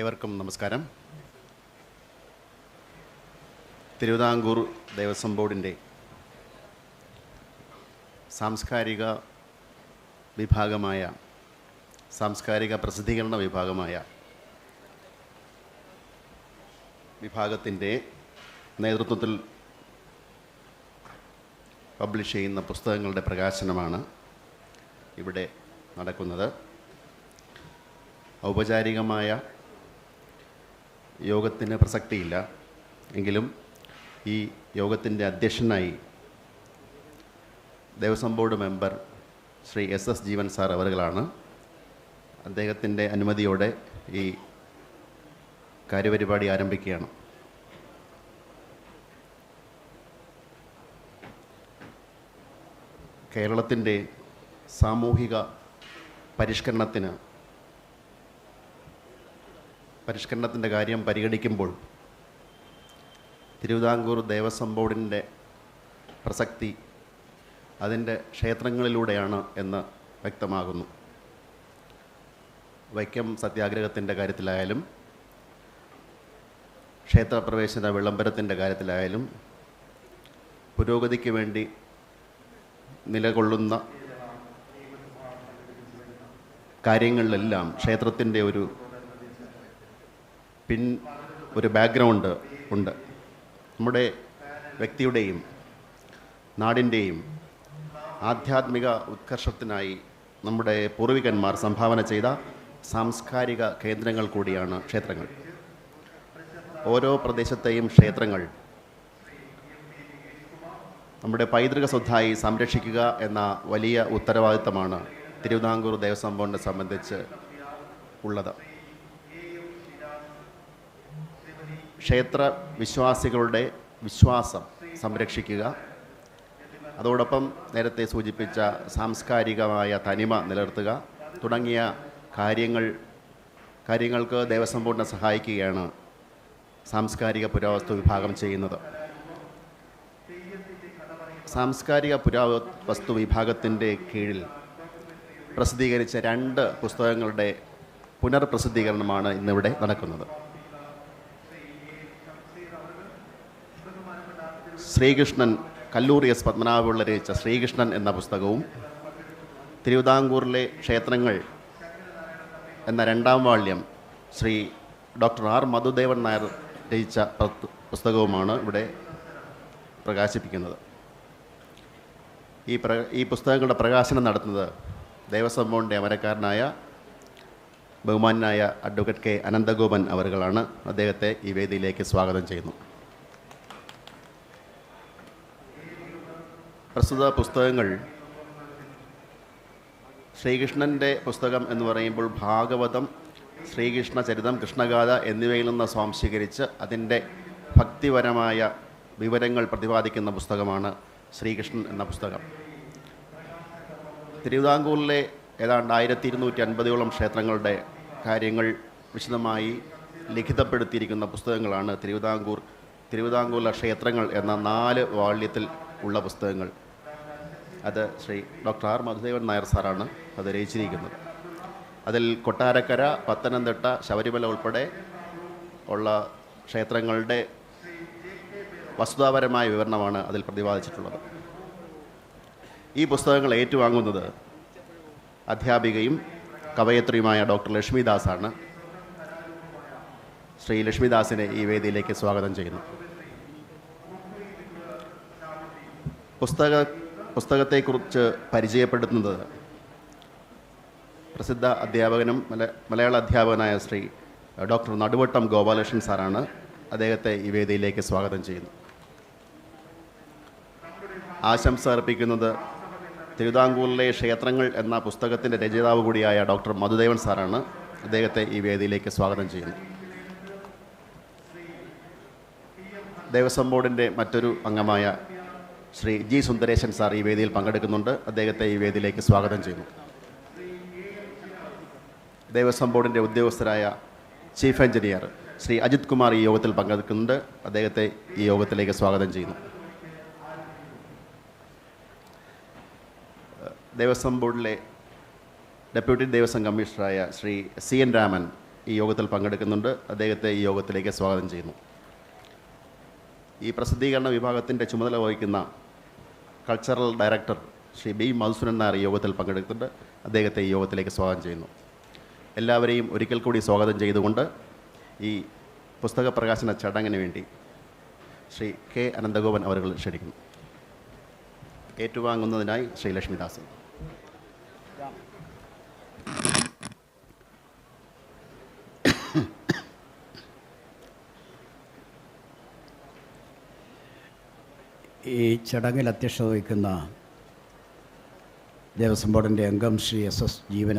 ഏവർക്കും നമസ്കാരം. തിരുവിതാംകൂർ ദേവസ്വം ബോർഡിന്റെ സാംസ്കാരിക വിഭാഗമായ സാംസ്കാരിക പ്രസിദ്ധീകരണ വിഭാഗമായ വിഭാഗത്തിന്റെ നേതൃത്വത്തിൽ പബ്ലിഷ് ചെയ്യുന്ന പുസ്തകങ്ങളുടെ പ്രകാശനമാണ് ഇവിടെ നടക്കുന്നത്. ഔപചാരികമായ യോഗത്തിന് പ്രസക്തിയില്ല. എങ്കിലും ഈ യോഗത്തിന്റെ അധ്യക്ഷനായി Devaswom board member Shri S S Jeevan sir അവറുകളാണ് അദ്ദേഹത്തിന്റെ അനുമതിയോടെ ഈ കാര്യപരിപാടി ആരംഭിക്കുകയാണ്. കേരളത്തിന്റെ സാമൂഹിക പരിഷ്കരണത്തിന് പരിഷ്കരണത്തിന്റെ കാര്യം പരിഗണിക്കുമ്പോൾ തിരുവിതാംകൂർ ദേവസ്വം ബോർഡിന്റെ പ്രസക്തി അതിന്റെ ക്ഷേത്രങ്ങളിലൂടെയാണ് എന്ന് വ്യക്തമാകുന്നു. വൈക്കം സത്യാഗ്രഹത്തിന്റെ കാര്യത്തിലായാലും ക്ഷേത്രപ്രവേശന വിളംബരത്തിന്റെ കാര്യത്തിലായാലും പുരോഗതിക്ക് വേണ്ടി നിലകൊള്ളുന്ന കാര്യങ്ങളിലെല്ലാം ക്ഷേത്രത്തിന്റെ ഒരു പിൻ ഒരു ബാക്ക്ഗ്രൗണ്ട് ഉണ്ട്. നമ്മുടെ വ്യക്തിയുടെയും നാടിന്റെയും ആധ്യാത്മിക ഉത്കർഷത്തിനായി നമ്മുടെ പൂർവികന്മാർ സംഭാവന ചെയ്ത സാംസ്കാരിക കേന്ദ്രങ്ങൾ കൂടിയാണ് ക്ഷേത്രങ്ങൾ. ഓരോ പ്രദേശത്തെയും ക്ഷേത്രങ്ങൾ നമ്മുടെ പൈതൃക സ്വത്തായി സംരക്ഷിക്കുക എന്ന വലിയ ഉത്തരവാദിത്തമാണ് തിരുവിതാംകൂർ ദേവസ്വം ബോർഡിനെ സംബന്ധിച്ച് ഉള്ളത്. ക്ഷേത്ര വിശ്വാസികളുടെ വിശ്വാസം സംരക്ഷിക്കുക. അതോടൊപ്പം നേരത്തെ സൂചിപ്പിച്ച സാംസ്കാരികമായ തനിമ നിലനിർത്തുക. തുടങ്ങിയ കാര്യങ്ങൾ കാര്യങ്ങൾക്ക് ദേവസ്വം ബോർഡിനെ സഹായിക്കുകയാണ് സാംസ്കാരിക പുരാവസ്തു വിഭാഗം ചെയ്യുന്നത്. സാംസ്കാരിക പുരാവസ്തു വിഭാഗത്തിന്റെ കീഴിൽ പ്രസിദ്ധീകരിച്ച രണ്ട് പുസ്തകങ്ങളുടെ പുനർപ്രസിദ്ധീകരണമാണ് ഇന്നിവിടെ നടക്കുന്നത്. ശ്രീകൃഷ്ണൻ കല്ലൂർ എസ് പത്മനാഭപിള്ള രചിച്ച ശ്രീകൃഷ്ണൻ എന്ന പുസ്തകവും തിരുവിതാംകൂറിലെ ക്ഷേത്രങ്ങൾ എന്ന രണ്ടാം വാള്യം ശ്രീ ഡോക്ടർ ആർ മധുദേവൻ നായർ രചിച്ച പുസ്തകവുമാണ് ഇവിടെ പ്രകാശിപ്പിക്കുന്നത്. ഈ പ്ര ഈ പുസ്തകങ്ങളുടെ പ്രകാശനം നടത്തുന്നത് ദേവസ്വം ബോർഡിന്റെ അമരക്കാരനായ ബഹുമാനായ അഡ്വക്കേറ്റ് കെ അനന്തഗോപൻ അവറുകളാണ്. അദ്ദേഹത്തെ ഈ വേദിയിലേക്ക് സ്വാഗതം ചെയ്യുന്നു. പ്രസ്തുത പുസ്തകങ്ങൾ ശ്രീകൃഷ്ണന്റെ പുസ്തകം എന്ന് പറയുമ്പോൾ ഭാഗവതം ശ്രീകൃഷ്ണ ചരിതം കൃഷ്ണഗാഥ എന്നിവയിൽ നിന്ന് സ്വാംശീകരിച്ച് അതിന്റെ ഭക്തിപരമായ വിവരങ്ങൾ പ്രതിപാദിക്കുന്ന പുസ്തകമാണ് ശ്രീകൃഷ്ണൻ എന്ന പുസ്തകം. തിരുവിതാംകൂറിലെ ഏതാണ്ട് ആയിരത്തി ഇരുന്നൂറ്റി അൻപതോളം ക്ഷേത്രങ്ങളുടെ കാര്യങ്ങൾ വിശദമായി ലിഖിതപ്പെടുത്തിയിരിക്കുന്ന പുസ്തകങ്ങളാണ് തിരുവിതാംകൂർ തിരുവിതാംകൂറിലെ ക്ഷേത്രങ്ങൾ എന്ന നാല് വാള്യത്തിൽ ഉള്ള പുസ്തകങ്ങൾ. അത് ശ്രീ ഡോക്ടർ ആർ മധുദേവൻ നായർ സാറാണ് അത് രചിച്ചിരിക്കുന്നത്. അതിൽ കൊട്ടാരക്കര പത്തനംതിട്ട ശബരിമല ഉൾപ്പെടെ ഉള്ള ക്ഷേത്രങ്ങളുടെ വസ്തുതാപരമായ വിവരണമാണ് അതിൽ പ്രതിപാദിച്ചിട്ടുള്ളത്. ഈ പുസ്തകങ്ങൾ ഏറ്റുവാങ്ങുന്നത് അധ്യാപികയും കവയത്രിയുമായ ഡോക്ടർ ലക്ഷ്മിദാസാണ്. ശ്രീ ലക്ഷ്മിദാസിനെ ഈ വേദിയിലേക്ക് സ്വാഗതം ചെയ്യുന്നു. പുസ്തക പുസ്തകത്തെക്കുറിച്ച് പരിചയപ്പെടുത്തുന്നത് പ്രസിദ്ധ അധ്യാപകനും മല മലയാള അധ്യാപകനായ ശ്രീ ഡോക്ടർ നടുവട്ടം ഗോപാലകൃഷ്ണൻ സാറാണ് അദ്ദേഹത്തെ ഈ വേദിയിലേക്ക് സ്വാഗതം ചെയ്യുന്നു. ആശംസ അർപ്പിക്കുന്നത് തിരുവിതാംകൂറിലെ ക്ഷേത്രങ്ങൾ എന്ന പുസ്തകത്തിന്റെ രചയിതാവ് കൂടിയായ ഡോക്ടർ മധുദേവൻ സാറാണ് അദ്ദേഹത്തെ ഈ വേദിയിലേക്ക് സ്വാഗതം ചെയ്യുന്നു. ദേവസ്വം ബോർഡിന്റെ മറ്റൊരു അംഗമായ ശ്രീ ജി സുന്ദരേശൻ സാർ ഈ വേദിയിൽ പങ്കെടുക്കുന്നുണ്ട്. അദ്ദേഹത്തെ ഈ വേദിയിലേക്ക് സ്വാഗതം ചെയ്യുന്നു. ദേവസ്വം ബോർഡിന്റെ ഉദ്യോഗസ്ഥരായ ചീഫ് എഞ്ചിനീയർ ശ്രീ അജിത് കുമാർ ഈ യോഗത്തിൽ പങ്കെടുക്കുന്നുണ്ട്. അദ്ദേഹത്തെ ഈ യോഗത്തിലേക്ക് സ്വാഗതം ചെയ്യുന്നു. ദേവസ്വം ബോർഡിലെ ഡെപ്യൂട്ടി ദേവസ്വം കമ്മീഷണറായ ശ്രീ സി എൻ രാമൻ ഈ യോഗത്തിൽ പങ്കെടുക്കുന്നുണ്ട്. അദ്ദേഹത്തെ ഈ യോഗത്തിലേക്ക് സ്വാഗതം ചെയ്യുന്നു. ഈ പ്രസിദ്ധീകരണ വിഭാഗത്തിന്റെ ചുമതല വഹിക്കുന്ന cultural director Shri B Madhusoodanan Nair യോഗത്തിൽ പങ്കെടുത്തിട്ട് അദ്ദേഹത്തെ ഈ യോഗത്തിലേക്ക് സ്വാഗതം ചെയ്യുന്നു. എല്ലാവരെയും ഒരിക്കൽ കൂടി സ്വാഗതം ചെയ്തുകൊണ്ട് ഈ പുസ്തക പ്രകാശന ചടങ്ങിന് വേണ്ടി ശ്രീ കെ അനന്തഗോപൻ അവർ ക്ഷണിക്കുന്നു. ഏറ്റുവാങ്ങുന്നതിനായി ശ്രീ ലക്ഷ്മിദാസൻ ഈ ചടങ്ങിൽ അധ്യക്ഷത വഹിക്കുന്ന ദേവസ്വം ബോർഡിന്റെ അംഗം ശ്രീ എസ് എസ് ജീവൻ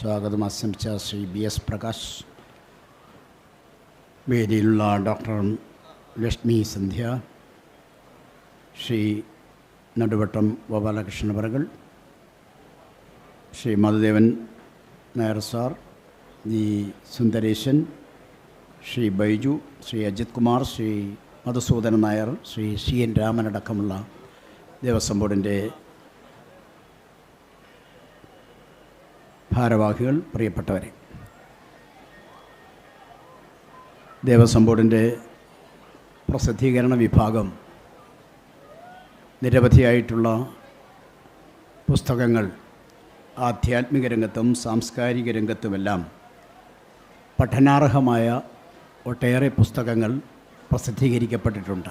സ്വാഗതം ആശംസിച്ച ശ്രീ ബി എസ് പ്രകാശ്. വേദിയിലുള്ള ഡോക്ടർ ലക്ഷ്മി സന്ധ്യ. ശ്രീ നടുവട്ടം ഗോപാലകൃഷ്ണൻ ശ്രീ മധുദേവൻ നായർ സാർ. ഈ സുന്ദരേശൻ. ശ്രീ ബൈജു. ശ്രീ അജിത് കുമാർ. ശ്രീ മധുസൂദനൻ നായർ ശ്രീ സി എൻ രാമനടക്കമുള്ള ദേവസ്വം ബോർഡിന്റെ ഭാരവാഹികൾ പ്രിയപ്പെട്ടവരെ. ദേവസ്വം ബോർഡിന്റെ പ്രസിദ്ധീകരണ വിഭാഗം നിരവധിയായിട്ടുള്ള പുസ്തകങ്ങൾ ആധ്യാത്മിക രംഗത്തും സാംസ്കാരിക രംഗത്തുമെല്ലാം പഠനാർഹമായ ഒട്ടേറെ പുസ്തകങ്ങൾ പ്രസിദ്ധീകരിക്കപ്പെട്ടിട്ടുണ്ട്.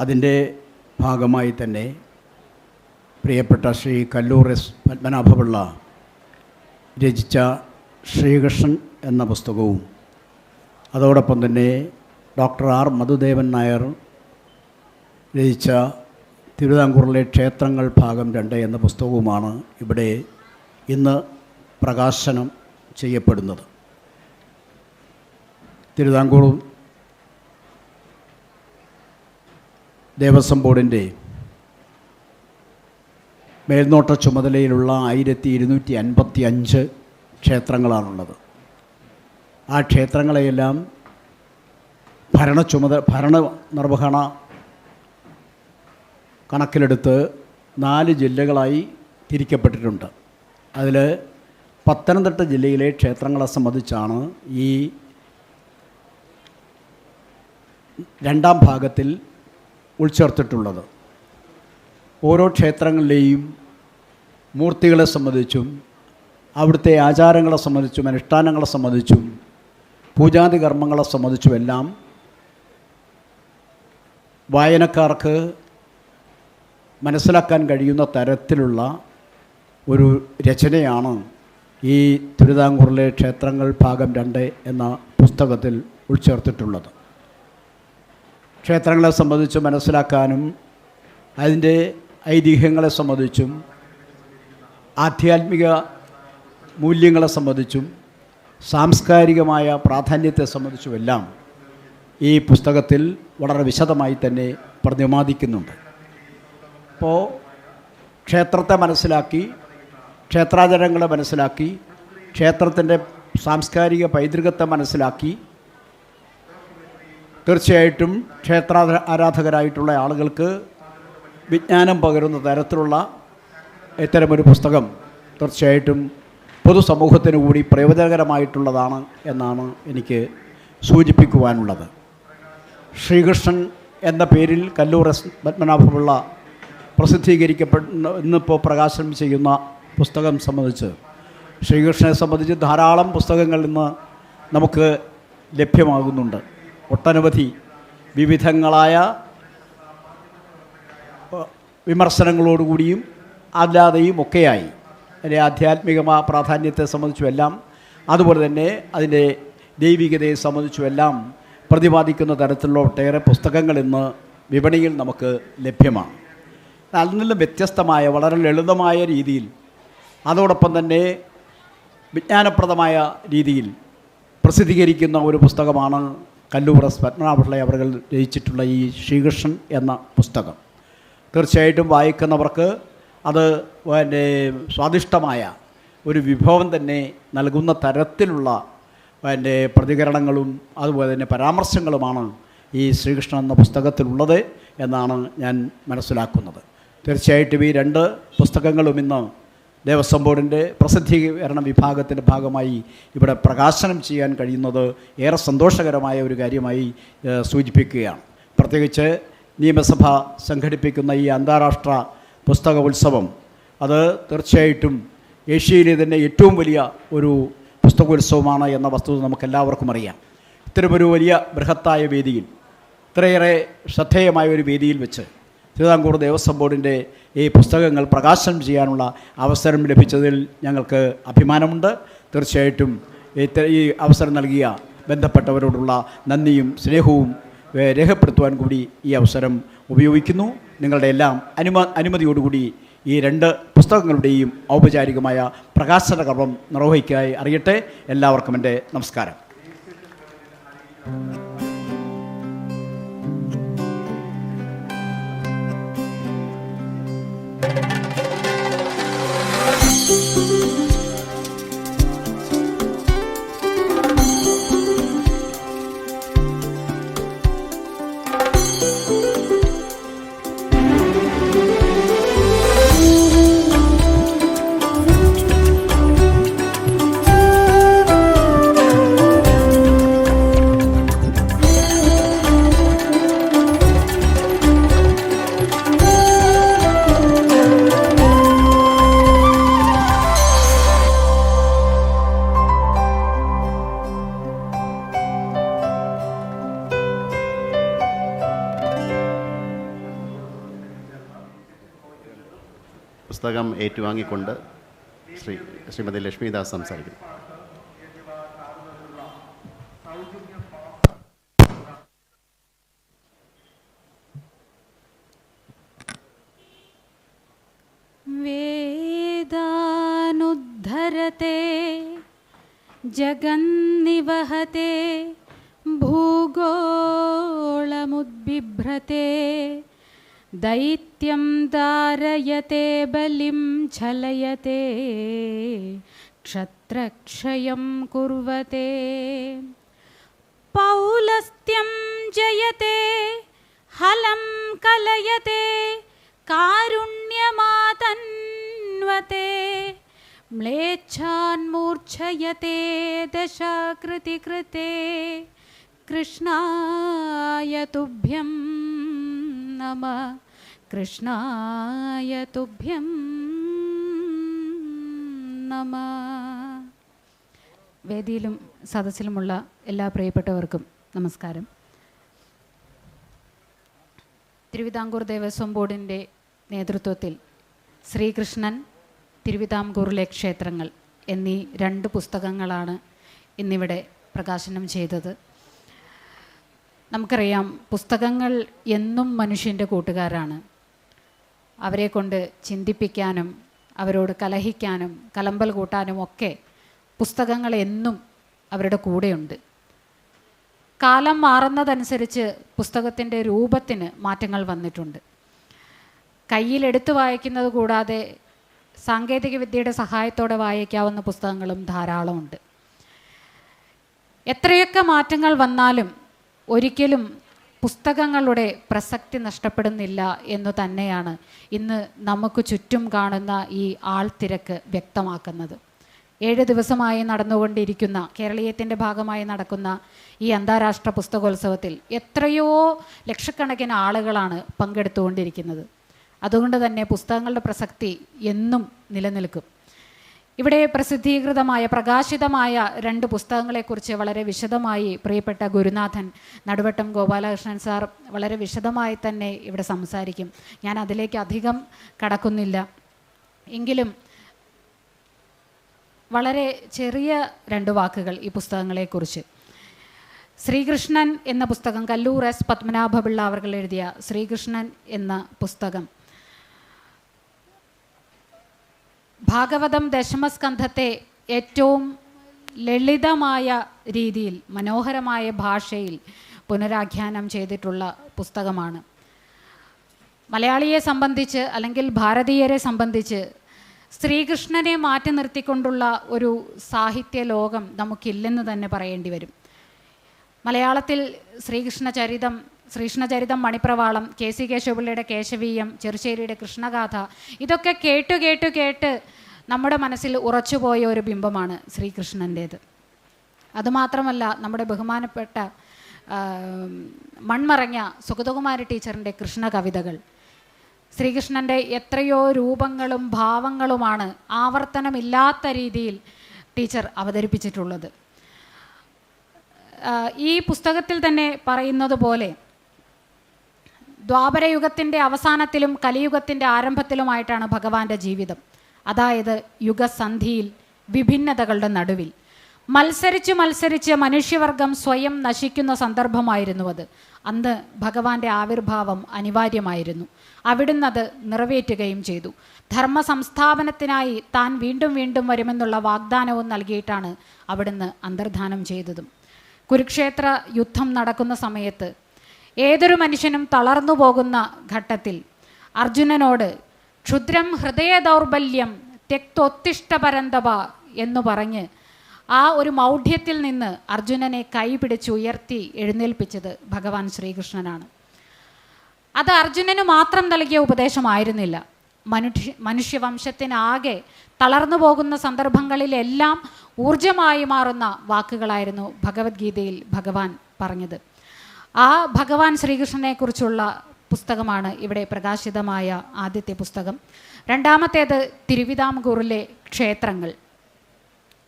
അതിന്റെ ഭാഗമായി തന്നെ പ്രിയപ്പെട്ട ശ്രീ കല്ലൂർ എസ് പത്മനാഭപിള്ള രചിച്ച ശ്രീകൃഷ്ണൻ എന്ന പുസ്തകവും അതോടൊപ്പം തന്നെ ഡോക്ടർ ആർ മധുദേവൻ നായർ രചിച്ച തിരുവിതാംകൂറിലെ ക്ഷേത്രങ്ങൾ ഭാഗം രണ്ട് എന്ന പുസ്തകവുമാണ് ഇവിടെ ഇന്ന് പ്രകാശനം ചെയ്യപ്പെടുന്നത്. തിരുവിതാംകൂർ ദേവസ്വം ബോർഡിന്റെ മേൽനോട്ട ചുമതലയിലുള്ള ആയിരത്തി ഇരുന്നൂറ്റി അൻപത്തി അഞ്ച് ക്ഷേത്രങ്ങളാണുള്ളത്. ആ ക്ഷേത്രങ്ങളെയെല്ലാം ഭരണ ചുമതല ഭരണ നിർവഹണ കണക്കിലെടുത്ത് നാല് ജില്ലകളായി തിരിക്കപ്പെട്ടിട്ടുണ്ട്. അതിൽ പത്തനംതിട്ട ജില്ലയിലെ ക്ഷേത്രങ്ങളെ സംബന്ധിച്ചാണ് ഈ രണ്ടാം ഭാഗത്തിൽ ഉൾച്ചേർത്തിട്ടുള്ളത്. ഓരോ ക്ഷേത്രങ്ങളിലെയും മൂർത്തികളെ സംബന്ധിച്ചും അവിടുത്തെ ആചാരങ്ങളെ സംബന്ധിച്ചും അനുഷ്ഠാനങ്ങളെ സംബന്ധിച്ചും പൂജാതി കർമ്മങ്ങളെ സംബന്ധിച്ചുമെല്ലാം വായനക്കാർക്ക് മനസ്സിലാക്കാൻ കഴിയുന്ന തരത്തിലുള്ള ഒരു രചനയാണ് ഈ തിരുവിതാംകൂറിലെ ക്ഷേത്രങ്ങൾ ഭാഗം രണ്ട് എന്ന പുസ്തകത്തിൽ ഉൾച്ചേർത്തിട്ടുള്ളത്. ക്ഷേത്രങ്ങളെ സംബന്ധിച്ച് മനസ്സിലാക്കാനും അതിന്റെ ഐതിഹ്യങ്ങളെ സംബന്ധിച്ചും ആധ്യാത്മിക മൂല്യങ്ങളെ സംബന്ധിച്ചും സാംസ്കാരികമായ പ്രാധാന്യത്തെ സംബന്ധിച്ചുമെല്ലാം ഈ പുസ്തകത്തിൽ വളരെ വിശദമായി തന്നെ പ്രതിപാദിക്കുന്നുണ്ട്. അപ്പോൾ ക്ഷേത്രത്തെ മനസ്സിലാക്കി ക്ഷേത്രാചാരങ്ങളെ മനസ്സിലാക്കി ക്ഷേത്രത്തിന്റെ സാംസ്കാരിക പൈതൃകത്തെ മനസ്സിലാക്കി തീർച്ചയായിട്ടും ക്ഷേത്ര ആരാധകരായിട്ടുള്ള ആളുകൾക്ക് വിജ്ഞാനം പകരുന്ന തരത്തിലുള്ള ഇത്തരമൊരു പുസ്തകം തീർച്ചയായിട്ടും പൊതുസമൂഹത്തിന് കൂടി പ്രയോജനകരമായിട്ടുള്ളതാണ് എന്നാണ് എനിക്ക് സൂചിപ്പിക്കുവാനുള്ളത്. ശ്രീകൃഷ്ണൻ എന്ന പേരിൽ കല്ലൂർ എസ് പത്മനാഭപിള്ള പ്രസിദ്ധീകരിക്കപ്പെടുന്ന ഇന്നിപ്പോൾ പ്രകാശനം ചെയ്യുന്ന പുസ്തകം സംബന്ധിച്ച് ശ്രീകൃഷ്ണനെ സംബന്ധിച്ച് ധാരാളം പുസ്തകങ്ങൾ ഇന്ന് നമുക്ക് ലഭ്യമാകുന്നുണ്ട്. ഒട്ടനവധി വിവിധങ്ങളായ വിമർശനങ്ങളോടുകൂടിയും അല്ലാതെയും ഒക്കെയായി. അതിന്റെ ആധ്യാത്മിക പ്രാധാന്യത്തെ സംബന്ധിച്ചുമെല്ലാം അതുപോലെ തന്നെ അതിന്റെ ദൈവികതയെ സംബന്ധിച്ചുമെല്ലാം പ്രതിപാദിക്കുന്ന തരത്തിലുള്ള ഒട്ടേറെ പുസ്തകങ്ങൾ ഇന്ന് വിപണിയിൽ നമുക്ക് ലഭ്യമാണ്. അതിൽ നിന്നും വ്യത്യസ്തമായ വളരെ ലളിതമായ രീതിയിൽ അതോടൊപ്പം തന്നെ വിജ്ഞാനപ്രദമായ രീതിയിൽ പ്രസിദ്ധീകരിക്കുന്ന ഒരു പുസ്തകമാണ് കല്ലൂർ എസ് പത്മനാഭപിള്ള അവർ രചിച്ചിട്ടുള്ള ഈ ശ്രീകൃഷ്ണൻ എന്ന പുസ്തകം. തീർച്ചയായിട്ടും വായിക്കുന്നവർക്ക് അത് പിന്നെ സ്വാദിഷ്ടമായ ഒരു വിഭവം തന്നെ നൽകുന്ന തരത്തിലുള്ള പിന്നെ പ്രതികരണങ്ങളും അതുപോലെ തന്നെ പരാമർശങ്ങളുമാണ് ഈ ശ്രീകൃഷ്ണൻ എന്ന പുസ്തകത്തിലുള്ളത് എന്നാണ് ഞാൻ മനസ്സിലാക്കുന്നത്. തീർച്ചയായിട്ടും ഈ രണ്ട് പുസ്തകങ്ങളും ഇന്ന് ദേവസ്വം ബോർഡിന്റെ പ്രസിദ്ധീകരണ വിഭാഗത്തിന്റെ ഭാഗമായി ഇവിടെ പ്രകാശനം ചെയ്യാൻ കഴിയുന്നത് ഏറെ സന്തോഷകരമായ ഒരു കാര്യമായി സൂചിപ്പിക്കുകയാണ്. പ്രത്യേകിച്ച് നിയമസഭ സംഘടിപ്പിക്കുന്ന ഈ അന്താരാഷ്ട്ര പുസ്തക ഉത്സവം അത് തീർച്ചയായിട്ടും ഏഷ്യയിലെ തന്നെ ഏറ്റവും വലിയ ഒരു പുസ്തകോത്സവമാണ് എന്ന വസ്തുത നമുക്കെല്ലാവർക്കും അറിയാം. ഇത്തരമൊരു വലിയ ബൃഹത്തായ വേദിയിൽ ഇത്രയേറെ ശ്രദ്ധേയമായ ഒരു വേദിയിൽ വെച്ച് തിരുവിതാംകൂർ ദേവസ്വം ബോർഡിന്റെ ഈ പുസ്തകങ്ങൾ പ്രകാശനം ചെയ്യാനുള്ള അവസരം ലഭിച്ചതിൽ ഞങ്ങൾക്ക് അഭിമാനമുണ്ട്. തീർച്ചയായിട്ടും ഈ അവസരം നൽകിയ ബന്ധപ്പെട്ടവരോടുള്ള നന്ദിയും സ്നേഹവും രേഖപ്പെടുത്തുവാൻ കൂടി ഈ അവസരം ഉപയോഗിക്കുന്നു. നിങ്ങളുടെ എല്ലാം അനുമ അനുമതിയോടുകൂടി ഈ രണ്ട് പുസ്തകങ്ങളുടെയും ഔപചാരികമായ പ്രകാശന കർമ്മം നിർവഹിക്കായി അറിയട്ടെ. എല്ലാവർക്കും എന്റെ നമസ്കാരം. ഏറ്റുവാങ്ങിക്കൊണ്ട് ശ്രീ ശ്രീമതി ലക്ഷ്മിദാസ് സംസാരിക്കുന്നു वेदानुद्धरते जगन्निवहते भूगोळमुद्बिभ्रते दैत्यं दारयते बलिं छलयते क्षत्रक्षयं कुर्वते। पौलस्त्यं जयते हलं कलयते कारुण्यमातन्वते म्लेच्छान्मूर्च्छयते दशाकृतिकृते। कृष्णाय तुभ्यं नमः कृष्णाय तुभ्यं नमः വേദിയിലും സദസ്സിലുമുള്ള എല്ലാ പ്രിയപ്പെട്ടവർക്കും നമസ്കാരം തിരുവിതാംകൂർ ദേവസ്വം ബോർഡിൻ്റെ നേതൃത്വത്തിൽ ശ്രീകൃഷ്ണൻ തിരുവിതാംകൂറിലെ ക്ഷേത്രങ്ങൾ എന്നീ രണ്ട് പുസ്തകങ്ങളാണ് ഇന്നിവിടെ പ്രകാശനം ചെയ്തത് നമുക്കറിയാം പുസ്തകങ്ങൾ എന്നും മനുഷ്യൻ്റെ കൂട്ടുകാരാണ് അവരെ കൊണ്ട് ചിന്തിപ്പിക്കാനും അവരോട് കലഹിക്കാനും കലമ്പൽ കൂട്ടാനും ഒക്കെ പുസ്തകങ്ങൾ എന്നും അവരുടെ കൂടെയുണ്ട്. കാലം മാറുന്നതനുസരിച്ച് പുസ്തകത്തിന്റെ രൂപത്തിന് മാറ്റങ്ങൾ വന്നിട്ടുണ്ട്. കയ്യിലെടുത്ത് വായിക്കുന്നത് കൂടാതെ സാങ്കേതിക വിദ്യയുടെ സഹായത്തോടെ വായിക്കാവുന്ന പുസ്തകങ്ങളും ധാരാളമുണ്ട്. എത്രയൊക്കെ മാറ്റങ്ങൾ വന്നാലും ഒരിക്കലും പുസ്തകങ്ങളുടെ പ്രസക്തി നഷ്ടപ്പെടുന്നില്ല എന്ന് തന്നെയാണ് ഇന്ന് നമുക്ക് ചുറ്റും കാണുന്ന ഈ ആൾത്തിരക്ക് വ്യക്തമാക്കുന്നത്. ഏഴ് ദിവസമായി നടന്നുകൊണ്ടിരിക്കുന്ന കേരളീയത്തിന്റെ ഭാഗമായി നടക്കുന്ന ഈ അന്താരാഷ്ട്ര പുസ്തകോത്സവത്തിൽ എത്രയോ ലക്ഷക്കണക്കിന് ആളുകളാണ് പങ്കെടുത്തുകൊണ്ടിരിക്കുന്നത്. അതുകൊണ്ട് തന്നെ പുസ്തകങ്ങളുടെ പ്രസക്തി എന്നും നിലനിൽക്കും. ഇവിടെ പ്രസിദ്ധീകൃതമായ പ്രകാശിതമായ രണ്ട് പുസ്തകങ്ങളെക്കുറിച്ച് വളരെ വിശദമായി പ്രിയപ്പെട്ട ഗുരുനാഥൻ നടുവട്ടം ഗോപാലകൃഷ്ണൻ സാർ വളരെ വിശദമായി തന്നെ ഇവിടെ സംസാരിക്കും. ഞാൻ അതിലേക്ക് അധികം കടക്കുന്നില്ല. എങ്കിലും വളരെ ചെറിയ രണ്ട് വാക്കുകൾ ഈ പുസ്തകങ്ങളെക്കുറിച്ച്. ശ്രീകൃഷ്ണൻ എന്ന പുസ്തകം കല്ലൂർ എസ്. പത്മനാഭപിള്ള അവർ എഴുതിയ ശ്രീകൃഷ്ണൻ എന്ന പുസ്തകം ഭാഗവതം ദശമസ്കന്ധത്തെ ഏറ്റവും ലളിതമായ രീതിയിൽ മനോഹരമായ ഭാഷയിൽ പുനരാഖ്യാനം ചെയ്തിട്ടുള്ള പുസ്തകമാണ്. മലയാളിയെ സംബന്ധിച്ച് അല്ലെങ്കിൽ ഭാരതീയരെ സംബന്ധിച്ച് ശ്രീകൃഷ്ണനെ മാറ്റി നിർത്തിക്കൊണ്ടുള്ള ഒരു സാഹിത്യ ലോകം നമുക്കില്ലെന്ന് തന്നെ പറയേണ്ടി വരും. മലയാളത്തിൽ ശ്രീകൃഷ്ണ ചരിതം ശ്രീകൃഷ്ണചരിതം മണിപ്രവാളം കെ സി കേശവപിള്ളിയുടെ കേശവീയം ചെറുശ്ശേരിയുടെ കൃഷ്ണഗാഥ ഇതൊക്കെ കേട്ടു കേട്ടു കേട്ട് നമ്മുടെ മനസ്സിൽ ഉറച്ചുപോയ ഒരു ബിംബമാണ് ശ്രീകൃഷ്ണന്റേത്. അതുമാത്രമല്ല നമ്മുടെ ബഹുമാനപ്പെട്ട മൺമറഞ്ഞ സുഗതകുമാരി ടീച്ചറിന്റെ കൃഷ്ണ കവിതകൾ ശ്രീകൃഷ്ണന്റെ എത്രയോ രൂപങ്ങളും ഭാവങ്ങളുമാണ് ആവർത്തനമില്ലാത്ത രീതിയിൽ ടീച്ചർ അവതരിപ്പിച്ചിട്ടുള്ളത്. ഈ പുസ്തകത്തിൽ തന്നെ പറയുന്നത് പോലെ ദ്വാപരയുഗത്തിന്റെ അവസാനത്തിലും കലിയുഗത്തിന്റെ ആരംഭത്തിലുമായിട്ടാണ് ഭഗവാന്റെ ജീവിതം. അതായത് യുഗസന്ധിയിൽ വിഭിന്നതകളുടെ നടുവിൽ. മത്സരിച്ച് മത്സരിച്ച് മനുഷ്യവർഗം സ്വയം നശിക്കുന്ന സന്ദർഭമായിരുന്നു അത്. അന്ന് ഭഗവാന്റെ ആവിർഭാവം അനിവാര്യമായിരുന്നു. അവിടുന്ന് അത് നിറവേറ്റുകയും ചെയ്തു. ധർമ്മ സംസ്ഥാപനത്തിനായി താൻ വീണ്ടും വീണ്ടും വരുമെന്നുള്ള വാഗ്ദാനവും നൽകിയിട്ടാണ് അവിടുന്ന് അന്തർധാനം ചെയ്തതും. കുരുക്ഷേത്ര യുദ്ധം നടക്കുന്ന സമയത്ത് ഏതൊരു മനുഷ്യനും തളർന്നു പോകുന്ന ഘട്ടത്തിൽ അർജുനനോട് ക്ഷുദ്രം ഹൃദയ ദൗർബല്യം തെക്തൊത്തിഷ്ടപരന്തപ എന്നു പറഞ്ഞ് ആ ഒരു മൗഢ്യത്തിൽ നിന്ന് അർജുനനെ കൈപിടിച്ച് ഉയർത്തി എഴുന്നേൽപ്പിച്ചത് ഭഗവാൻ ശ്രീകൃഷ്ണനാണ്. അത് അർജുനന് മാത്രം നൽകിയ ഉപദേശമായിരുന്നില്ല. മനുഷ്യ മനുഷ്യവംശത്തിനാകെ തളർന്നു പോകുന്ന സന്ദർഭങ്ങളിലെല്ലാം ഊർജമായി മാറുന്ന വാക്കുകളായിരുന്നു ഭഗവത്ഗീതയിൽ ഭഗവാൻ പറഞ്ഞത്. ആ ഭഗവാൻ ശ്രീകൃഷ്ണനെക്കുറിച്ചുള്ള പുസ്തകമാണ് ഇവിടെ പ്രകാശിതമായ ആദ്യത്തെ പുസ്തകം. രണ്ടാമത്തേത് തിരുവിതാംകൂറിലെ ക്ഷേത്രങ്ങൾ.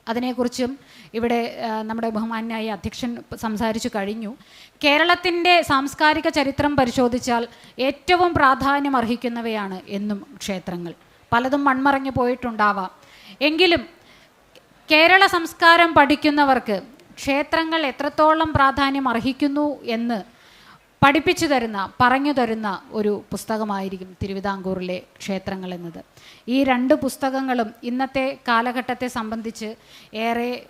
അതിനെക്കുറിച്ചും ഇവിടെ നമ്മുടെ ബഹുമാന്യായ അധ്യക്ഷൻ സംസാരിച്ചു കഴിഞ്ഞു. കേരളത്തിന്റെ സാംസ്കാരിക ചരിത്രം പരിശോധിച്ചാൽ ഏറ്റവും പ്രാധാന്യം അർഹിക്കുന്നവയാണ് എന്നും ക്ഷേത്രങ്ങൾ. പലതും മൺമറഞ്ഞു പോയിട്ടുണ്ടാവാം. എങ്കിലും കേരള സംസ്കാരം പഠിക്കുന്നവർക്ക് ക്ഷേത്രങ്ങൾ എത്രത്തോളം പ്രാധാന്യം അർഹിക്കുന്നു എന്ന് പഠിപ്പിച്ചു തരുന്ന പറഞ്ഞു തരുന്ന ഒരു പുസ്തകമായിരിക്കും തിരുവിതാംകൂറിലെ ക്ഷേത്രങ്ങൾ എന്നത്. ഈ രണ്ട് പുസ്തകങ്ങളും ഇന്നത്തെ കാലഘട്ടത്തെ സംബന്ധിച്ച് ഏറെ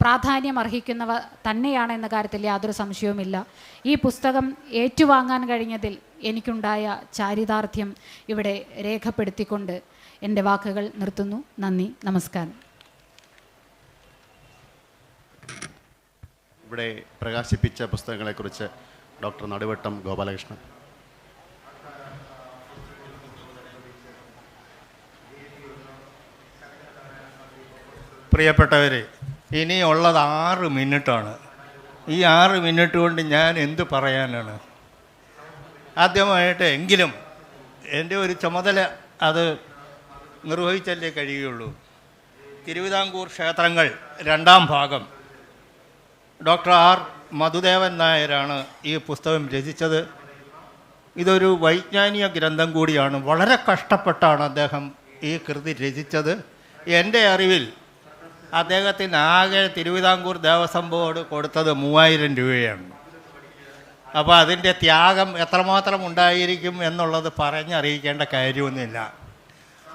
പ്രാധാന്യം അർഹിക്കുന്നവ തന്നെയാണ് എന്ന കാര്യത്തിൽ യാതൊരു സംശയവുമില്ല. ഈ പുസ്തകം ഏറ്റുവാങ്ങാൻ കഴിഞ്ഞതിൽ എനിക്കുണ്ടായ ചാരിതാർത്ഥ്യം ഇവിടെ രേഖപ്പെടുത്തിക്കൊണ്ട് എന്റെ വാക്കുകൾ നിർത്തുന്നു. നന്ദി നമസ്കാരം. ഇവിടെ പ്രകാശിപ്പിച്ച പുസ്തകങ്ങളെക്കുറിച്ച് ഡോക്ടർ നടുവട്ടം ഗോപാലകൃഷ്ണൻ. പ്രിയപ്പെട്ടവരെ ഇനിയുള്ളത് ആറ് മിനിറ്റാണ്. ഈ ആറ് മിനിറ്റ് കൊണ്ട് ഞാൻ എന്ത് പറയാനാണ്? ആദ്യമായിട്ട് എങ്കിലും എന്റെ ഒരു ചുമതല അത് നിർവഹിച്ചല്ലേ കഴിയുകയുള്ളൂ തിരുവിതാംകൂർ ക്ഷേത്രങ്ങൾ രണ്ടാം ഭാഗം. ഡോക്ടർ ആർ മധുദേവൻ നായരാണ് ഈ പുസ്തകം രചിച്ചത്. ഇതൊരു വൈജ്ഞാനിക ഗ്രന്ഥം കൂടിയാണ്. വളരെ കഷ്ടപ്പെട്ടാണ് അദ്ദേഹം ഈ കൃതി രചിച്ചത്. എന്റെ അറിവിൽ അദ്ദേഹത്തിന് ആകെ തിരുവിതാംകൂർ ദേവസ്വം ബോർഡ് കൊടുത്തത് മൂവായിരം രൂപയാണ്. അപ്പോൾ അതിന്റെ ത്യാഗം എത്രമാത്രം ഉണ്ടായിരിക്കും എന്നുള്ളത് പറഞ്ഞറിയിക്കേണ്ട കാര്യമൊന്നുമില്ല.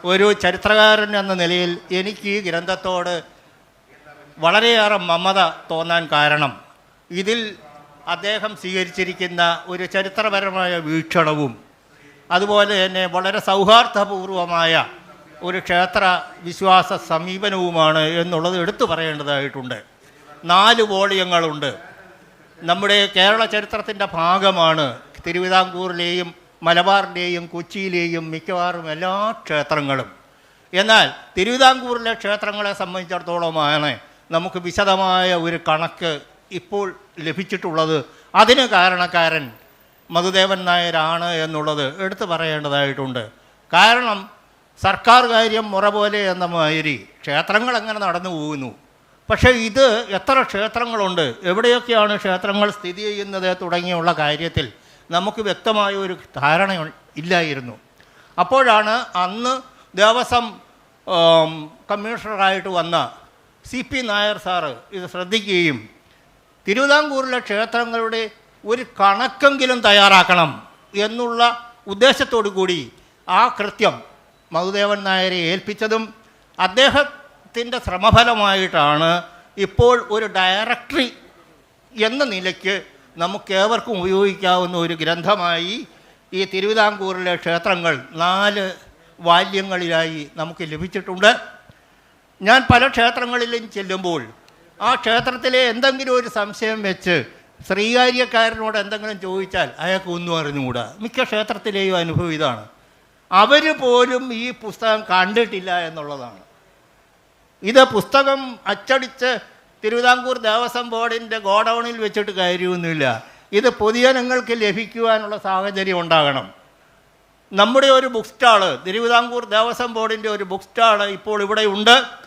ഒരു ചരിത്രകാരൻ എന്ന നിലയിൽ എനിക്ക് ഈ ഗ്രന്ഥത്തോട് വളരെയേറെ മമത തോന്നാൻ കാരണം. ഇതിൽ അദ്ദേഹം സ്വീകരിച്ചിരിക്കുന്ന ഒരു ചരിത്രപരമായ വീക്ഷണവും അതുപോലെ തന്നെ വളരെ സൗഹാർദ്ദപൂർവമായ ഒരു ക്ഷേത്ര വിശ്വാസ സമീപനവുമാണ് എന്നുള്ളത് എടുത്തു പറയേണ്ടതായിട്ടുണ്ട്. നാല് വോളിയങ്ങളുണ്ട്. നമ്മുടെ കേരള ചരിത്രത്തിന്റെ ഭാഗമാണ് തിരുവിതാംകൂറിലെയും മലബാറിന്റെയും കൊച്ചിയിലെയും മിക്കവാറും എല്ലാ ക്ഷേത്രങ്ങളും. എന്നാൽ തിരുവിതാംകൂറിലെ ക്ഷേത്രങ്ങളെ സംബന്ധിച്ചിടത്തോളമാണ് നമുക്ക് വിശദമായ ഒരു കണക്ക് ഇപ്പോൾ ലഭിച്ചിട്ടുള്ളത്. അതിന് കാരണക്കാരൻ മധുദേവൻ നായരാണ് എന്നുള്ളത് എടുത്തു പറയേണ്ടതായിട്ടുണ്ട്. കാരണം സർക്കാർ കാര്യം മുറ പോലെ എന്ന മാതിരി ക്ഷേത്രങ്ങൾ എങ്ങനെ നടന്നു പോകുന്നു. പക്ഷേ ഇത് എത്ര ക്ഷേത്രങ്ങളുണ്ട്? എവിടെയൊക്കെയാണ് ക്ഷേത്രങ്ങൾ സ്ഥിതി ചെയ്യുന്നത് തുടങ്ങിയുള്ള കാര്യത്തിൽ നമുക്ക് വ്യക്തമായ ഒരു ധാരണ ഇല്ലായിരുന്നു. അപ്പോഴാണ് അന്ന് ദേവസ്വം കമ്മീഷണറായിട്ട് വന്ന സി പി നായർ സാറ് ഇത് ശ്രദ്ധിക്കുകയും തിരുവിതാംകൂറിലെ ക്ഷേത്രങ്ങളുടെ ഒരു കണക്കെങ്കിലും തയ്യാറാക്കണം എന്നുള്ള ഉദ്ദേശത്തോടു കൂടി ആ കൃത്യം മധുദേവൻ നായരെ ഏൽപ്പിച്ചതും അദ്ദേഹത്തിന്റെ ശ്രമഫലമായിട്ടാണ് ഇപ്പോൾ ഒരു ഡയറക്ടറി എന്ന നിലയ്ക്ക് നമുക്കേവർക്കും ഉപയോഗിക്കാവുന്ന ഒരു ഗ്രന്ഥമായി ഈ തിരുവിതാംകൂറിലെ ക്ഷേത്രങ്ങൾ നാല് വാല്യങ്ങളിലായി നമുക്ക് ലഭിച്ചിട്ടുണ്ട്. ഞാൻ പല ക്ഷേത്രങ്ങളിലും ചെല്ലുമ്പോൾ ആ ക്ഷേത്രത്തിലെ എന്തെങ്കിലും ഒരു സംശയം വെച്ച് ശ്രീകാര്യക്കാരനോട് എന്തെങ്കിലും ചോദിച്ചാൽ അയാൾക്ക് ഒന്നും അറിഞ്ഞുകൂടാ. മിക്ക ക്ഷേത്രത്തിലെയും അനുഭവം ഇതാണ്. അവർ പോലും ഈ പുസ്തകം കണ്ടിട്ടില്ല എന്നുള്ളതാണ്. ഇത് പുസ്തകം അച്ചടിച്ച് തിരുവിതാംകൂർ ദേവസ്വം ബോർഡിന്റെ ഗോഡൗണിൽ വെച്ചിട്ട് കാര്യമൊന്നുമില്ല. ഇത് പൊതുജനങ്ങൾക്ക് ലഭിക്കുവാനുള്ള സാഹചര്യം ഉണ്ടാകണം. നമ്മുടെ ഒരു ബുക്ക് സ്റ്റാൾ തിരുവിതാംകൂർ ദേവസ്വം ബോർഡിന്റെ ഒരു ബുക്ക് സ്റ്റാൾ ഇപ്പോൾ ഇവിടെ ഉണ്ട്.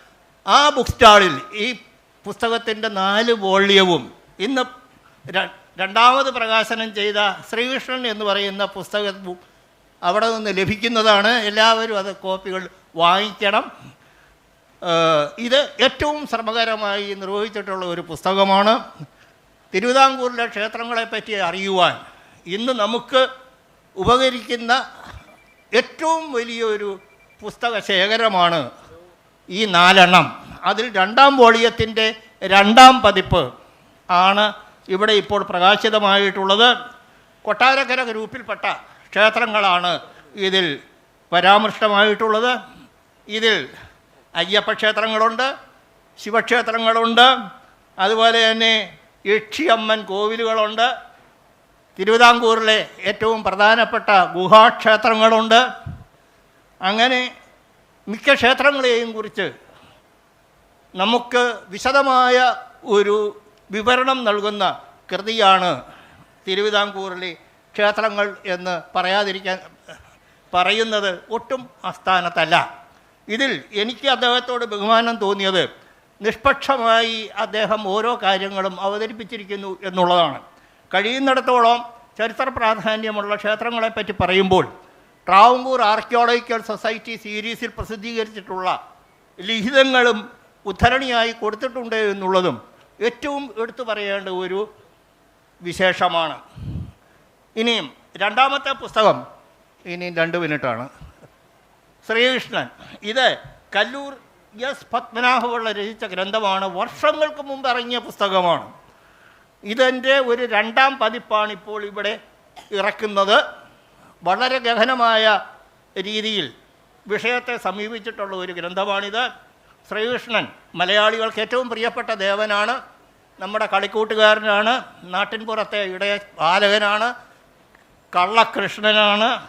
ആ ബുക്ക് സ്റ്റാളിൽ ഈ പുസ്തകത്തിന്റെ നാല് വോള്യവും ഇന്ന് രണ്ടാമത് പ്രകാശനം ചെയ്ത ശ്രീകൃഷ്ണൻ എന്ന് പറയുന്ന പുസ്തകം അവിടെ നിന്ന് ലഭിക്കുന്നതാണ്. എല്ലാവരും അത് കോപ്പികൾ വാങ്ങിക്കണം. ഇത് ഏറ്റവും ശ്രമകരമായി നിർവഹിച്ചിട്ടുള്ള ഒരു പുസ്തകമാണ്. തിരുവിതാംകൂറിലെ ക്ഷേത്രങ്ങളെപ്പറ്റി അറിയുവാൻ ഇന്ന് നമുക്ക് ഉപകരിക്കുന്ന ഏറ്റവും വലിയൊരു പുസ്തക ശേഖരമാണ് ഈ നാലെണ്ണം. അതിൽ രണ്ടാം വോളിയത്തിന്റെ രണ്ടാം പതിപ്പ് ആണ് ഇവിടെ ഇപ്പോൾ പ്രകാശിതമായിട്ടുള്ളത്. കൊട്ടാരക്കര ഗ്രൂപ്പിൽപ്പെട്ട ക്ഷേത്രങ്ങളാണ് ഇതിൽ പരാമൃഷ്ടമായിട്ടുള്ളത് ഇതിൽ അയ്യപ്പ ക്ഷേത്രങ്ങളുണ്ട് ശിവക്ഷേത്രങ്ങളുണ്ട് അതുപോലെ തന്നെ യക്ഷിയമ്മൻ കോവിലുകളുണ്ട് തിരുവിതാംകൂറിലെ ഏറ്റവും പ്രധാനപ്പെട്ട ഗുഹാക്ഷേത്രങ്ങളുണ്ട്. അങ്ങനെ മിക്ക ക്ഷേത്രങ്ങളെയും കുറിച്ച് നമുക്ക് വിശദമായ ഒരു വിവരണം നൽകുന്ന കൃതിയാണ് തിരുവിതാംകൂറിലെ ക്ഷേത്രങ്ങൾ എന്ന് പറയാതിരിക്കാൻ പറയുന്നത് ഒട്ടും ആസ്ഥാനത്തല്ല. ഇതിൽ എനിക്ക് അദ്ദേഹത്തോട് ബഹുമാനം തോന്നിയത് നിഷ്പക്ഷമായി അദ്ദേഹം ഓരോ കാര്യങ്ങളും അവതരിപ്പിച്ചിരിക്കുന്നു എന്നുള്ളതാണ്. കഴിയുന്നിടത്തോളം ചരിത്ര പ്രാധാന്യമുള്ള ക്ഷേത്രങ്ങളെപ്പറ്റി പറയുമ്പോൾ ട്രാവങ്കൂർ ആർക്കിയോളജിക്കൽ സൊസൈറ്റി സീരീസിൽ പ്രസിദ്ധീകരിച്ചിട്ടുള്ള ലിഖിതങ്ങളും ഉദ്ധരണിയായി കൊടുത്തിട്ടുണ്ട് എന്നുള്ളതും ഏറ്റവും എടുത്തു പറയേണ്ട ഒരു വിശേഷമാണ്. ഇനിയും രണ്ടാമത്തെ പുസ്തകം ഇനിയും രണ്ട് മിനിറ്റാണ്. ശ്രീകൃഷ്ണൻ ഇത് കല്ലൂർ എസ് പത്മനാഭപിള്ള രചിച്ച ഗ്രന്ഥമാണ്. വർഷങ്ങൾക്ക് മുമ്പ് ഇറങ്ങിയ പുസ്തകമാണ്. ഇതെന്റെ ഒരു രണ്ടാം പതിപ്പാണ് ഇപ്പോൾ ഇവിടെ ഇറക്കുന്നത്. വളരെ ഗഹനമായ രീതിയിൽ വിഷയത്തെ സമീപിച്ചിട്ടുള്ള ഒരു ഗ്രന്ഥമാണിത്. ശ്രീകൃഷ്ണൻ മലയാളികൾക്ക് ഏറ്റവും പ്രിയപ്പെട്ട ദേവനാണ്. നമ്മുടെ കളിക്കൂട്ടുകാരനാണ്. നാട്ടിൻപുറത്തെ ഇടയ ബാലകനാണ് കള്ളകൃഷ്ണനാണ്.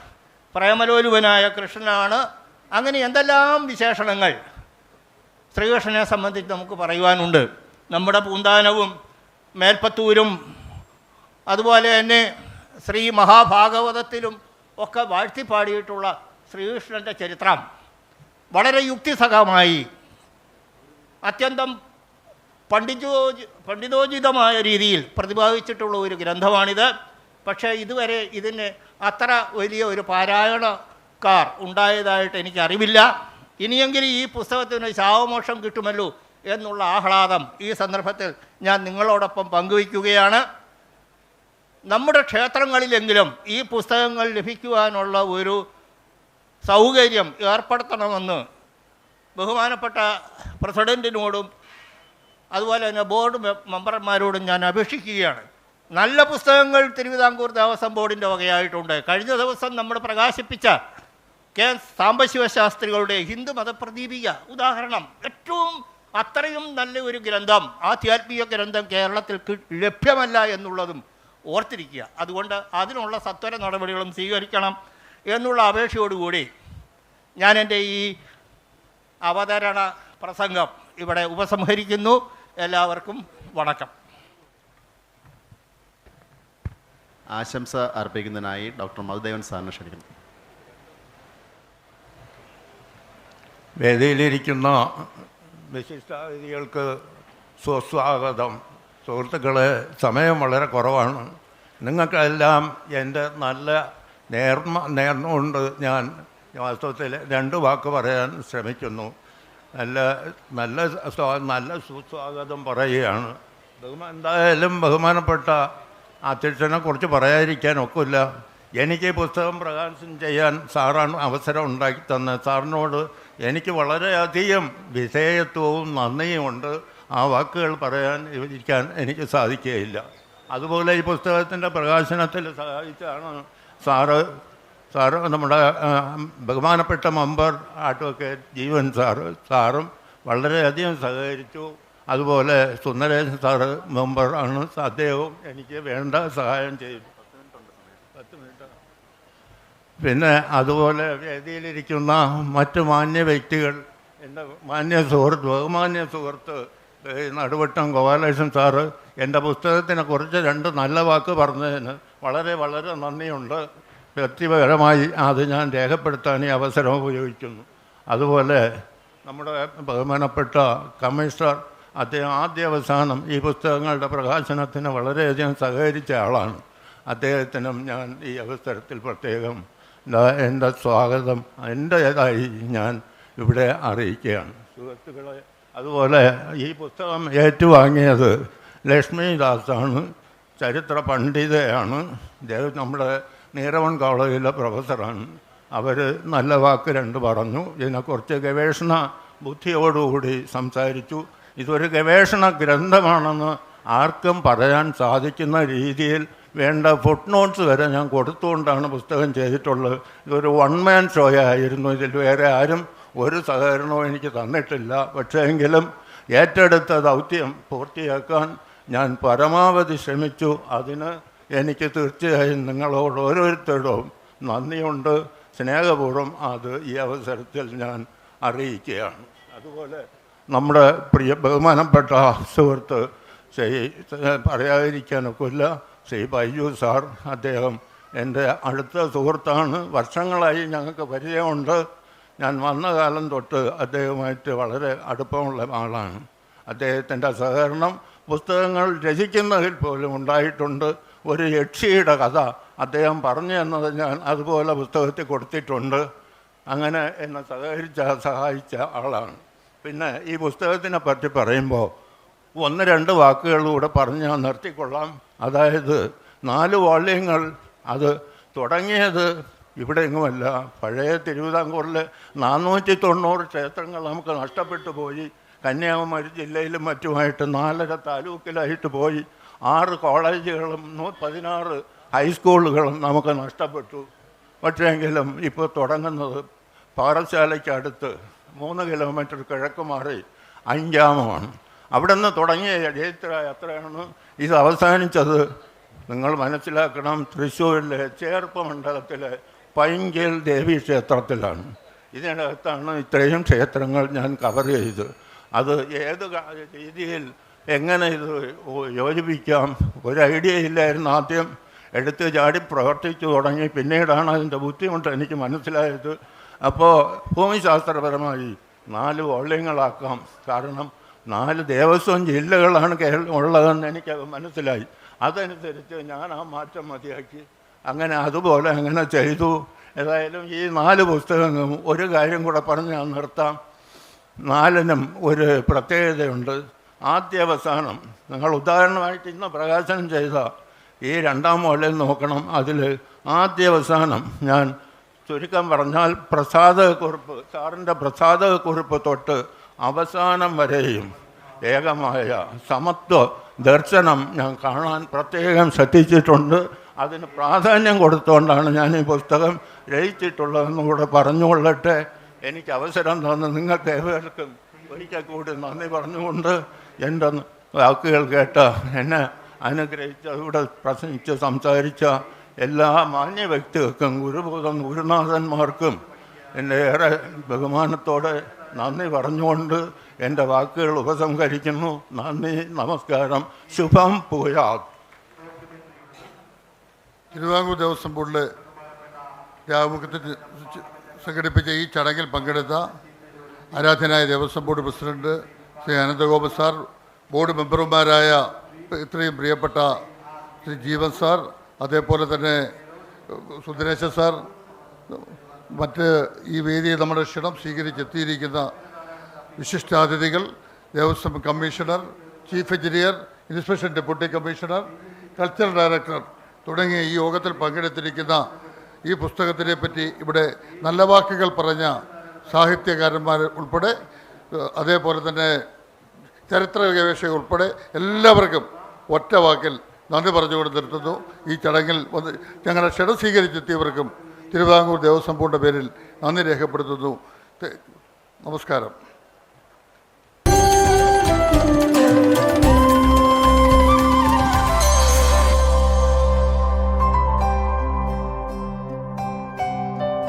പ്രേമലോലുവനായ കൃഷ്ണനാണ്. അങ്ങനെ എന്തെല്ലാം വിശേഷണങ്ങൾ ശ്രീകൃഷ്ണനെ സംബന്ധിച്ച് നമുക്ക് പറയുവാനുണ്ട്. നമ്മുടെ പൂന്താനവും മേൽപ്പത്തൂരും അതുപോലെ തന്നെ ശ്രീ മഹാഭാഗവതത്തിലും ഒക്കെ വാഴ്ത്തിപ്പാടിയിട്ടുള്ള ശ്രീകൃഷ്ണന്റെ ചരിത്രം വളരെ യുക്തിസഹമായി അത്യന്തം പണ്ഡിതോ പണ്ഡിതോചിതമായ രീതിയിൽ പ്രതിപാദിച്ചിട്ടുള്ള ഒരു ഗ്രന്ഥമാണിത്. പക്ഷേ ഇതുവരെ ഇതിന് അത്ര വലിയ ഒരു പാരായണക്കാർ ഉണ്ടായതായിട്ട് എനിക്കറിവില്ല. ഇനിയെങ്കിലും ഈ പുസ്തകത്തിന് ശാവമോക്ഷം കിട്ടുമല്ലോ എന്നുള്ള ആഹ്ലാദം ഈ സന്ദർഭത്തിൽ ഞാൻ നിങ്ങളോടൊപ്പം പങ്കുവയ്ക്കുകയാണ്. നമ്മുടെ ക്ഷേത്രങ്ങളിലെങ്കിലും ഈ പുസ്തകങ്ങൾ ലഭിക്കുവാനുള്ള ഒരു സൗകര്യം ഏർപ്പെടുത്തണമെന്ന് ബഹുമാനപ്പെട്ട പ്രസിഡന്റിനോടും അതുപോലെ തന്നെ ബോർഡ് മെമ്പർമാരോടും ഞാൻ അപേക്ഷിക്കുകയാണ്. നല്ല പുസ്തകങ്ങൾ തിരുവിതാംകൂർ ദേവസ്വം ബോർഡിന്റെ വകയായിട്ടുണ്ട്. കഴിഞ്ഞ ദിവസം നമ്മൾ പ്രകാശിപ്പിച്ച കെ സാംബശിവശാസ്ത്രികളുടെ ഹിന്ദു മതപ്രദീപിക ഉദാഹരണം. ഏറ്റവും അത്രയും നല്ല ഒരു ഗ്രന്ഥം ആധ്യാത്മിക ഗ്രന്ഥം കേരളത്തിൽ ലഭ്യമല്ല എന്നുള്ളതും ഓർത്തിരിക്കുക. അതുകൊണ്ട് അതിനുള്ള സത്വര നടപടികളും സ്വീകരിക്കണം എന്നുള്ള അപേക്ഷയോടുകൂടി ഞാൻ എന്റെ ഈ അവതരണ പ്രസംഗം ഇവിടെ ഉപസംഹരിക്കുന്നു. എല്ലാവർക്കും വണക്കം. ആശംസ അർപ്പിക്കുന്നതിനായി ഡോക്ടർ മധുദേവൻ സാറിനെ ക്ഷണിക്കുന്നു. വേദിയിലിരിക്കുന്ന വിശിഷ്ടാതിഥികൾക്ക് സുസ്വാഗതം. സുഹൃത്തുക്കളെ സമയം വളരെ കുറവാണ്. നിങ്ങൾക്കെല്ലാം എന്റെ നല്ല നേർമ നേർന്നുകൊണ്ട് ഞാൻ വാസ്തവത്തിൽ രണ്ട് വാക്ക് പറയാൻ ശ്രമിക്കുന്നു. നല്ല നല്ല നല്ല സുസ്വാഗതം പറയുകയാണ്. ബഹുമാ എന്തായാലും ബഹുമാനപ്പെട്ട അധ്യക്ഷനെ കുറിച്ച് പറയാതിരിക്കാൻ ഒക്കില്ല. എനിക്ക് ഈ പുസ്തകം പ്രകാശനം ചെയ്യാൻ സാറാണ് അവസരം ഉണ്ടാക്കി തന്നത്. സാറിനോട് എനിക്ക് വളരെയധികം വിധേയത്വവും നന്ദിയുമുണ്ട്. ആ വാക്കുകൾ പറയാൻ ഇരിക്കാൻ എനിക്ക് സാധിക്കുകയില്ല. അതുപോലെ ഈ പുസ്തകത്തിന്റെ പ്രകാശനത്തിൽ സഹായിച്ചാണ് സാറ് സാറ് നമ്മുടെ ബഹുമാനപ്പെട്ട മെമ്പർ അഡ്വക്കേറ്റ് ജീവൻ സാറ് സാറും വളരെയധികം സഹകരിച്ചു. അതുപോലെ സുന്ദരേശൻ സാറ് മെമ്പർ ആണ്. അദ്ദേഹവും എനിക്ക് വേണ്ട സഹായം ചെയ്തു. പിന്നെ അതുപോലെ വേദിയിലിരിക്കുന്ന മറ്റ് മാന്യ വ്യക്തികൾ എന്റെ മാന്യ സുഹൃത്ത് ബഹുമാന്യ സുഹൃത്ത് നടുവട്ടം ഗോപാലകൃഷ്ണൻ സാറ് എന്റെ പുസ്തകത്തിനെ കുറിച്ച് രണ്ട് നല്ല വാക്ക് പറഞ്ഞതിന് വളരെ വളരെ നന്ദിയുണ്ട്. വ്യക്തിപരമായി അത് ഞാൻ രേഖപ്പെടുത്താൻ ഈ അവസരം ഉപയോഗിക്കുന്നു. അതുപോലെ നമ്മുടെ ബഹുമാനപ്പെട്ട കമ്മീഷണർ അദ്ദേഹം ആദ്യ അവസാനം ഈ പുസ്തകങ്ങളുടെ പ്രകാശനത്തിന് വളരെയധികം സഹകരിച്ച ആളാണ്. അദ്ദേഹത്തിനും ഞാൻ ഈ അവസരത്തിൽ പ്രത്യേകം എന്റെ സ്വാഗതം എന്റേതായി ഞാൻ ഇവിടെ അറിയിക്കുകയാണ്. സുഹൃത്തുക്കളെ അതുപോലെ ഈ പുസ്തകം ഏറ്റുവാങ്ങിയത് ലക്ഷ്മിദാസാണ് ചരിത്ര പണ്ഡിതയാണ്. ഇദ്ദേഹം നമ്മുടെ നീരവൺ കോളേജിലെ പ്രൊഫസറാണ്. അവർ നല്ല വാക്ക് രണ്ട് പറഞ്ഞു. ഇതിനെക്കുറിച്ച് ഗവേഷണ ബുദ്ധിയോടുകൂടി സംസാരിച്ചു. ഇതൊരു ഗവേഷണ ഗ്രന്ഥമാണെന്ന് ആർക്കും പറയാൻ സാധിക്കുന്ന രീതിയിൽ വേണ്ട ഫുട് നോട്ട്സ് വരെ ഞാൻ കൊടുത്തുകൊണ്ടാണ് പുസ്തകം ചെയ്തിട്ടുള്ളത്. ഇതൊരു വൺ മാൻ ഷോ ആയിരുന്നു. ഇതിൽ വേറെ ആരും ഒരു സഹകരണവും എനിക്ക് തന്നിട്ടില്ല. പക്ഷേങ്കിലും ഏറ്റെടുത്ത ദൗത്യം പൂർത്തിയാക്കാൻ ഞാൻ പരമാവധി ശ്രമിച്ചു. അതിന് എനിക്ക് തീർച്ചയായും നിങ്ങളോട് ഓരോരുത്തരോടും നന്ദിയുണ്ട്. സ്നേഹപൂർവം അത് ഈ അവസരത്തിൽ ഞാൻ അറിയിക്കുകയാണ്. അതുപോലെ നമ്മുടെ പ്രിയ ബഹുമാനപ്പെട്ട സുഹൃത്ത് ശ്രീ പറയാതിരിക്കാനൊക്കില്ല ശ്രീ ബൈജു സാർ അദ്ദേഹം എന്റെ അടുത്ത സുഹൃത്താണ്. വർഷങ്ങളായി ഞങ്ങൾക്ക് പരിചയമുണ്ട്. ഞാൻ വന്ന കാലം തൊട്ട് അദ്ദേഹവുമായിട്ട് വളരെ അടുപ്പമുള്ള ആളാണ്. അദ്ദേഹത്തിന്റെ സഹകരണം പുസ്തകങ്ങൾ രചിക്കുന്നതിൽ പോലും ഉണ്ടായിട്ടുണ്ട്. ഒരു യക്ഷിയുടെ കഥ അദ്ദേഹം പറഞ്ഞു എന്നത് ഞാൻ അതുപോലെ പുസ്തകത്തിൽ കൊടുത്തിട്ടുണ്ട്. അങ്ങനെ എന്നെ സഹകരിച്ച സഹായിച്ച ആളാണ്. പിന്നെ ഈ പുസ്തകത്തിനെ പറ്റി പറയുമ്പോൾ ഒന്ന് രണ്ട് വാക്കുകളിലൂടെ പറഞ്ഞ് നിർത്തിക്കൊള്ളാം. അതായത് നാല് വോള്യങ്ങൾ അത് തുടങ്ങിയത് ഇവിടെ എങ്ങുമല്ല പഴയ തിരുവിതാംകൂറിൽ നാനൂറ്റി തൊണ്ണൂറ് ക്ഷേത്രങ്ങൾ നമുക്ക് നഷ്ടപ്പെട്ടു പോയി. കന്യാകുമാരി ജില്ലയിലും മറ്റുമായിട്ട് നാലര താലൂക്കിലായിട്ട് പോയി. ആറ് കോളേജുകളും പതിനാറ് ഹൈസ്കൂളുകളും നമുക്ക് നഷ്ടപ്പെട്ടു. പക്ഷേങ്കിലും ഇപ്പോൾ തുടങ്ങുന്നത് പാറശാലയ്ക്കടുത്ത് മൂന്ന് കിലോമീറ്റർ കിഴക്ക് മാറി അഞ്ചാമമാണ്. അവിടെ നിന്ന് തുടങ്ങിയ ചരിത്ര യാത്രയാണ് ഇത് അവസാനിച്ചത് നിങ്ങൾ മനസ്സിലാക്കണം. തൃശ്ശൂരിലെ ചേർപ്പ് മണ്ഡലത്തിലെ പൈങ്കേൽ ദേവി ക്ഷേത്രത്തിലാണ്. ഇതിനകത്താണ് ഇത്രയും ക്ഷേത്രങ്ങൾ ഞാൻ കവർ ചെയ്ത് അത് ഏത് രീതിയിൽ എങ്ങനെ ഇത് യോജിപ്പിക്കാം? ഒരു ഐഡിയ ഇല്ലായിരുന്നു. ആദ്യം എടുത്ത് ചാടി പ്രവർത്തിച്ചു തുടങ്ങി. പിന്നീടാണ് അതിന്റെ ബുദ്ധിമുട്ട് എനിക്ക് മനസ്സിലായത്. അപ്പോൾ ഭൂമിശാസ്ത്രപരമായി നാല് വോള്യങ്ങളാക്കാം കാരണം നാല് ദേവസ്വം ജില്ലകളാണ് കേരളം ഉള്ളതെന്ന് എനിക്ക് മനസ്സിലായി. അതനുസരിച്ച് ഞാൻ ആ മാറ്റം മതിയാക്കി. അങ്ങനെ അതുപോലെ അങ്ങനെ ചെയ്തു. ഏതായാലും ഈ നാല് പുസ്തകങ്ങളും ഒരു കാര്യം കൂടെ പറഞ്ഞ് ഞാൻ നിർത്താം. നാലിനും ഒരു പ്രത്യേകതയുണ്ട്. ആദ്യാവസാനം നിങ്ങൾ ഉദാഹരണമായിട്ട് ഇന്ന് പ്രകാശനം ചെയ്ത ഈ രണ്ടാം മോളിൽ നോക്കണം. അതിൽ ആദ്യാവസാനം ഞാൻ ചുരുക്കം പറഞ്ഞാൽ പ്രസാദകുറിപ്പ് സാറിന്റെ പ്രസാദകുറിപ്പ് തൊട്ട് അവസാനം വരെയും ഏകമായ സമത്വ ദർശനം ഞാൻ കാണാൻ പ്രത്യേകം ശ്രദ്ധിച്ചിട്ടുണ്ട്. അതിന് പ്രാധാന്യം കൊടുത്തുകൊണ്ടാണ് ഞാൻ ഈ പുസ്തകം രചിച്ചിട്ടുള്ളതെന്നും കൂടെ പറഞ്ഞുകൊള്ളട്ടെ. എനിക്ക് അവസരം തന്ന നിങ്ങൾക്ക് ഏവർക്കും ഒരിക്കൽ കൂടി നന്ദി പറഞ്ഞുകൊണ്ട് എന്റെ വാക്കുകൾ കേട്ട എന്നെ അനുഗ്രഹിച്ച ഇവിടെ പ്രസംഗിച്ച് സംസാരിച്ച എല്ലാ മാന്യ വ്യക്തികൾക്കും ഗുരുഭൂതം ഗുരുനാഥന്മാർക്കും എന്റെ ഏറെ ബഹുമാനത്തോടെ നന്ദി പറഞ്ഞുകൊണ്ട് എന്റെ വാക്കുകൾ ഉപസംഹരിക്കുന്നു. നന്ദി നമസ്കാരം. ശുഭം പൂയാത് തിരുവിതാംകൂർ ദേവസ്വം ബോർഡിൽ ആഭിമുഖ്യത്തിൽ സംഘടിപ്പിച്ച ഈ ചടങ്ങിൽ പങ്കെടുത്ത ആരാധനായ Devaswom board president Shri Ananthagopan sir board മെമ്പർമാരായ ഇത്രയും പ്രിയപ്പെട്ട ശ്രീ ജീവൻ സാർ അതേപോലെ തന്നെ സുന്ദരേശ സാർ മറ്റ് ഈ വേദിയിൽ നമ്മുടെ ക്ഷണം സ്വീകരിച്ചെത്തിയിരിക്കുന്ന വിശിഷ്ടാതിഥികൾ Devaswom commissioner chief engineer inspection deputy commissioner cultural director തുടങ്ങിയ ഈ യോഗത്തിൽ പങ്കെടുത്തിരിക്കുന്ന ഈ പുസ്തകത്തിനെ പറ്റി ഇവിടെ നല്ല വാക്കുകൾ പറഞ്ഞ സാഹിത്യകാരന്മാർ ഉൾപ്പെടെ അതേപോലെ തന്നെ ചരിത്ര ഗവേഷകർ ഉൾപ്പെടെ എല്ലാവർക്കും ഒറ്റ വാക്കിൽ നന്ദി പറഞ്ഞുകൊണ്ട് നിർത്തുന്നു. ഈ ചടങ്ങിൽ വന്ന് ഞങ്ങളുടെ ക്ഷണം സ്വീകരിച്ചെത്തിയവർക്കും തിരുവിതാംകൂർ ദേവസ്വം ബോർഡിന്റെ പേരിൽ നന്ദി രേഖപ്പെടുത്തുന്നു. നമസ്കാരം.